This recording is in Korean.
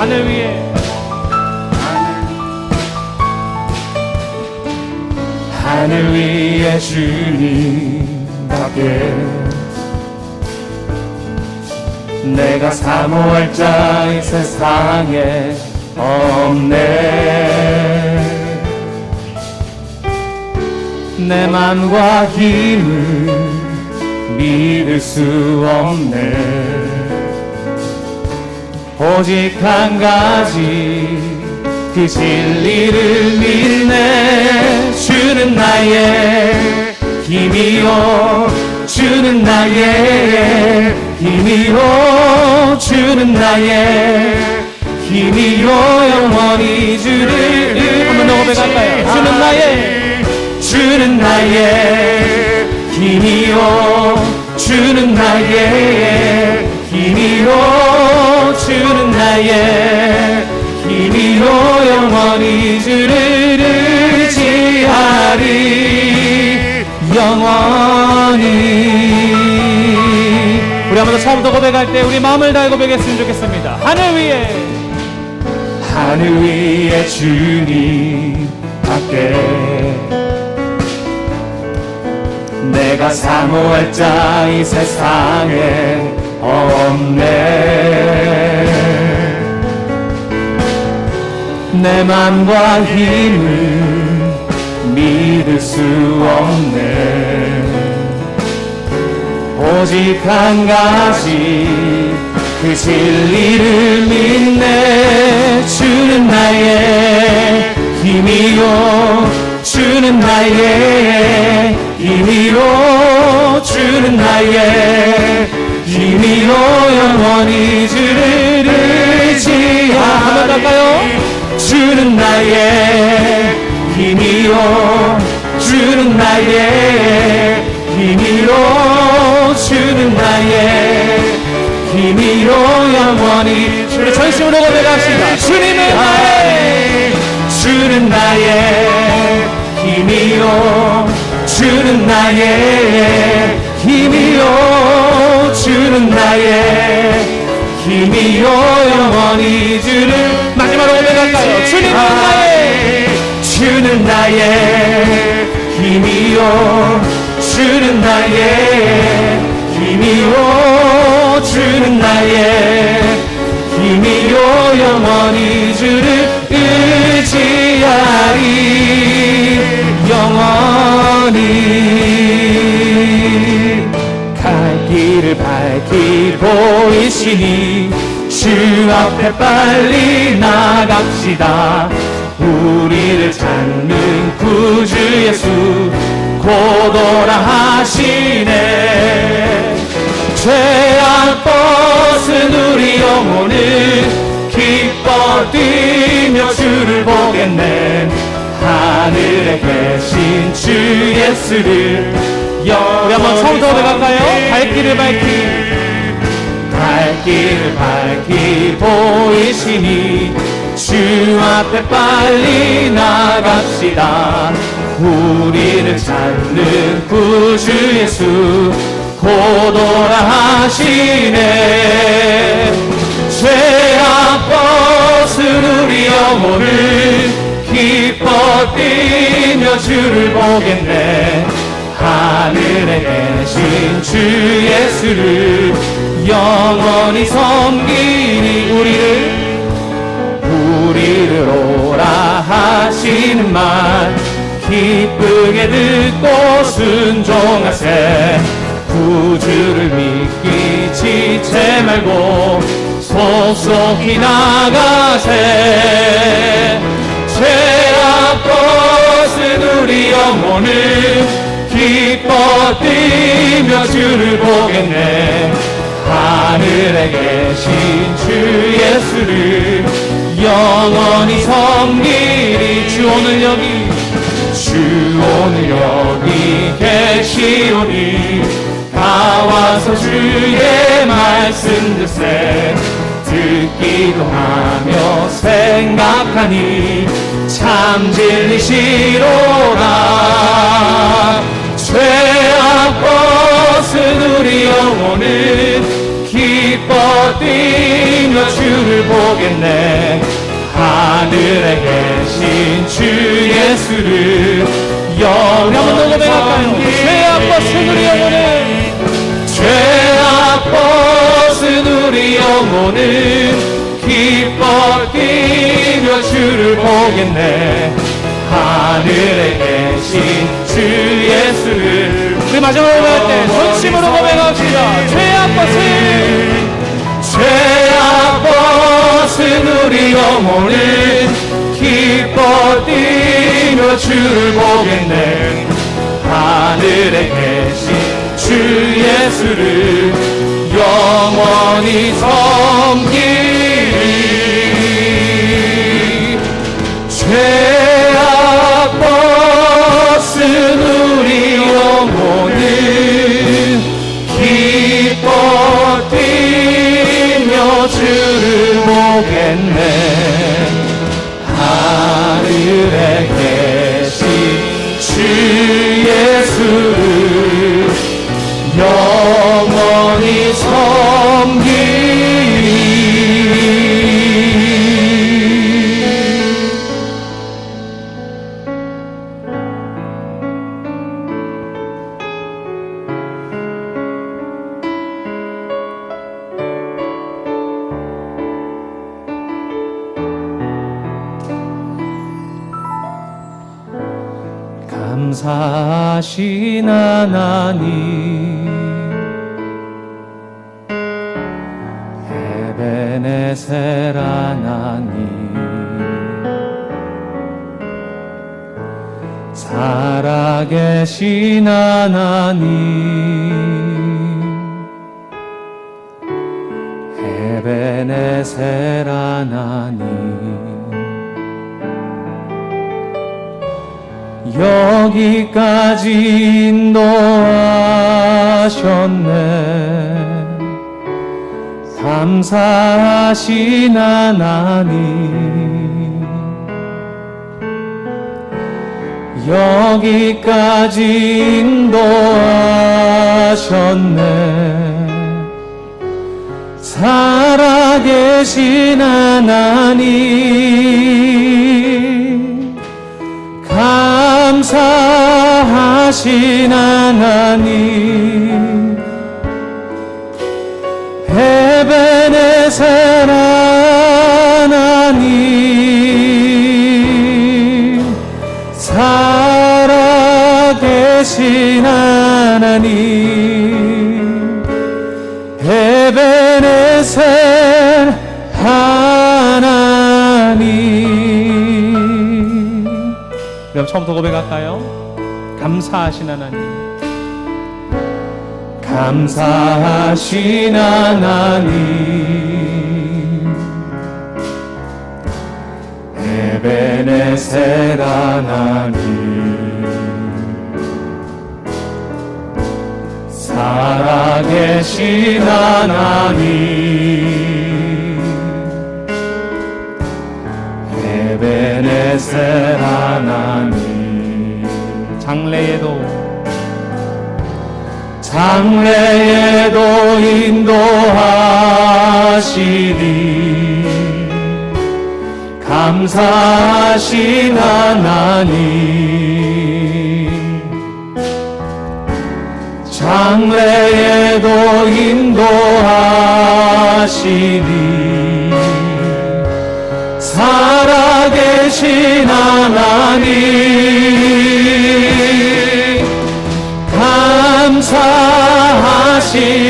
하늘 위에. 하늘 위에 주님밖에 내가 사모할 자이 세상에 없네. 내 맘과 힘을 믿을 수 없네 오직 한 가지 그 진리를 믿네. 주는 나의 힘이요. 주는 나의 힘이요. 주는 나의 힘이요. 영원히 주를 한번 더 고백할까요? 주는 나의 주는 나의 힘이요. 주는 나의 힘이요 주는 나의 힘이요 영원히 주를 의지하리. 영원히. 우리 한번 더 처음부터 고백할 때 우리 마음을 다해 고백했으면 좋겠습니다. 하늘 위에. 하늘 위에 주님 밖에 내가 사모할 자 이 세상에 없네 내 맘과 힘을 믿을 수 없네. 오직 한 가지 그 진리를 믿네. 주는 나의 힘이요. 주는 나의 힘이요. 주는 나의 주는 나의 힘이요. 주는 나의 힘이요. 주는 나의 힘이요. 영원히 우리 전심으로 고백합시다. 주님은 나의 주는 나의 힘이요. 주는 나의 힘이요. 주는 나의 힘이요 영원히 주를 마지막으로 고백할까요? 주님은 나의 주는 나의 힘이요 주는 나의 힘이요 주는 나의 힘이요 영원히 주를 의지하리. 영원히 갈 길을 밝히 보이시니 주 앞에 빨리 나갑시다. 우리를 찾는 구주 예수 고도라 하시네. 죄악 벗은 우리 영혼은 기뻐 뛰며 주를 보겠네. 하늘에 계신 주 예수를 우리 한번 처음부터 고백할까요? 갈 길을 밝히. 갈 길을 밝히 보이시니 주 앞에 빨리 나갑시다. 우리를 찾는 구주 예수 고도라 하시네. 죄악 벗은 우리 영혼을 기뻐 뛰며 주를 보겠네. 하늘에 계신 주 예수를 영원히 섬기니 우리를 우리를 오라 하시는 말. 기쁘게 듣고 순종하세. 구주를 믿기 지체 말고 속속히 나가세. 죄악 벗은 우리 영혼을 기뻐 뛰며 주를 보겠네 하늘에 계신 주 예수를 영원히 섬기리 주 오늘 여기. 주 오늘 여기 계시오니 다 와서 주의 말씀 듣세 듣기도 하며 생각하니 참 진리시로다 죄악 벗은 우리 기뻐 뛰며 주를 보겠네. 하늘에 계신 주 예수를 고백할까요? 죄악 벗은 우리 영혼을. 죄악 벗은 우리 영혼은 기뻐 뛰며 주를 보겠네. 하늘에 계신 주 예수를 우리 마지막으로 고백할 때 전심으로 사하신 하나님. 에베네셀 하나님. 살아계신 하나님. 에베네셀 하나님 여기까지 인도하셨네. 감사하신 하나님. 여기까지 인도하셨네. 살아계신 하나님 감사하신 하나님. 에베네셀 하나님. 살아계신 하나님 처음부터 고백할까요? 감사하신 하나님. 감사하신 하나님. 에베네셀 하나님. 살아계신 하나님. 에베네셀 하나님 장래에도 장래에도 인도하시리. 감사하신 하나님. 장래에도 인도하시리. 살아계신 하나님 감